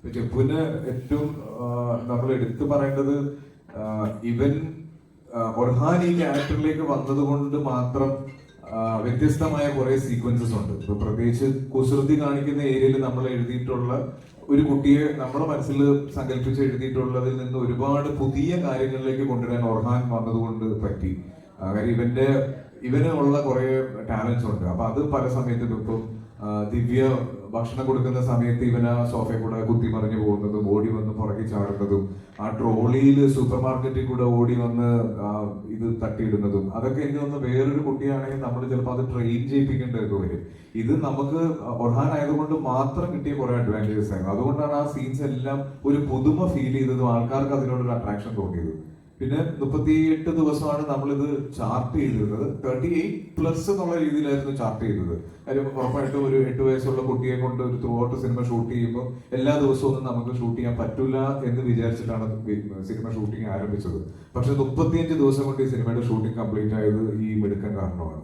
ഇപ്പൊ ചെപ്പുവിന് ഏറ്റവും നമ്മൾ എടുത്തു പറയേണ്ടത് ഇവൻ ഒർഹാൻ ഈ ക്യാരക്ടറിലേക്ക് വന്നത് കൊണ്ട് മാത്രം വ്യത്യസ്തമായ കുറെ സീക്വൻസസ് ഉണ്ട്. ഇപ്പൊ പ്രത്യേകിച്ച് കുസൃതി കാണിക്കുന്ന ഏരിയയിൽ നമ്മൾ എഴുതിയിട്ടുള്ള ഒരു കുട്ടിയെ നമ്മുടെ മനസ്സിൽ സങ്കല്പിച്ച് എഴുതിയിട്ടുള്ളതിൽ നിന്ന് ഒരുപാട് പുതിയ കാര്യങ്ങളിലേക്ക് കൊണ്ടുവരാൻ ഒർഹാൻ വന്നതുകൊണ്ട് പറ്റി. കാര്യം ഇവന്റെ ഇവന് ഉള്ള കുറെ ടാലൻസ് ഉണ്ട്. അപ്പൊ അത് പല സമയത്തും ഇപ്പം ദിവ്യ ഭക്ഷണം കൊടുക്കുന്ന സമയത്ത് ഇവൻ ആ സോഫയിൽ കൂടെ കുത്തി മറിഞ്ഞു പോകുന്നതും ഓടി വന്ന് പുറകെ ചാടുന്നതും ആ ട്രോളിയിൽ സൂപ്പർ മാർക്കറ്റിൽ കൂടെ ഓടി വന്ന് ഇത് തട്ടിയിടുന്നതും അതൊക്കെ എനിക്ക് തോന്നുന്നു വേറൊരു കുട്ടിയാണെങ്കിൽ നമ്മൾ ചിലപ്പോൾ അത് ട്രെയിൻ ചെയ്യിപ്പിക്കേണ്ടതൊക്കെ വരും ഇത് നമുക്ക് ഒർഹാൻ ആയതുകൊണ്ട് മാത്രം കിട്ടിയ കുറെ അഡ്വാന്റേജസ് ആയിരുന്നു. അതുകൊണ്ടാണ് ആ സീൻസ് എല്ലാം ഒരു പുതുമ ഫീൽ ചെയ്തതും ആൾക്കാർക്ക് അതിനോടൊരു അട്രാക്ഷൻ തോന്നിയത്. പിന്നെ മുപ്പത്തിയെട്ട് ദിവസമാണ് നമ്മളിത് ചാർട്ട് ചെയ്തിരുന്നത് തേർട്ടി എയ്റ്റ് പ്ലസ് എന്നുള്ള രീതിയിലായിരുന്നു ചാർട്ട് ചെയ്തത്. കാര്യം ഉറപ്പായിട്ടും ഒരു എട്ട് വയസ്സുള്ള കുട്ടിയെ കൊണ്ട് ഒരു ത്രൂ ഔട്ട് സിനിമ ഷൂട്ട് ചെയ്യുമ്പോൾ എല്ലാ ദിവസവും ഒന്നും നമുക്ക് ഷൂട്ട് ചെയ്യാൻ പറ്റില്ല എന്ന് വിചാരിച്ചിട്ടാണ് സിനിമ ഷൂട്ടിംഗ് ആരംഭിച്ചത്. പക്ഷെ മുപ്പത്തിയഞ്ച് ദിവസം കൊണ്ട് ഈ സിനിമയുടെ ഷൂട്ടിംഗ് കംപ്ലീറ്റ് ആയത് ഈ മിടുക്കൻ കാരണമാണ്.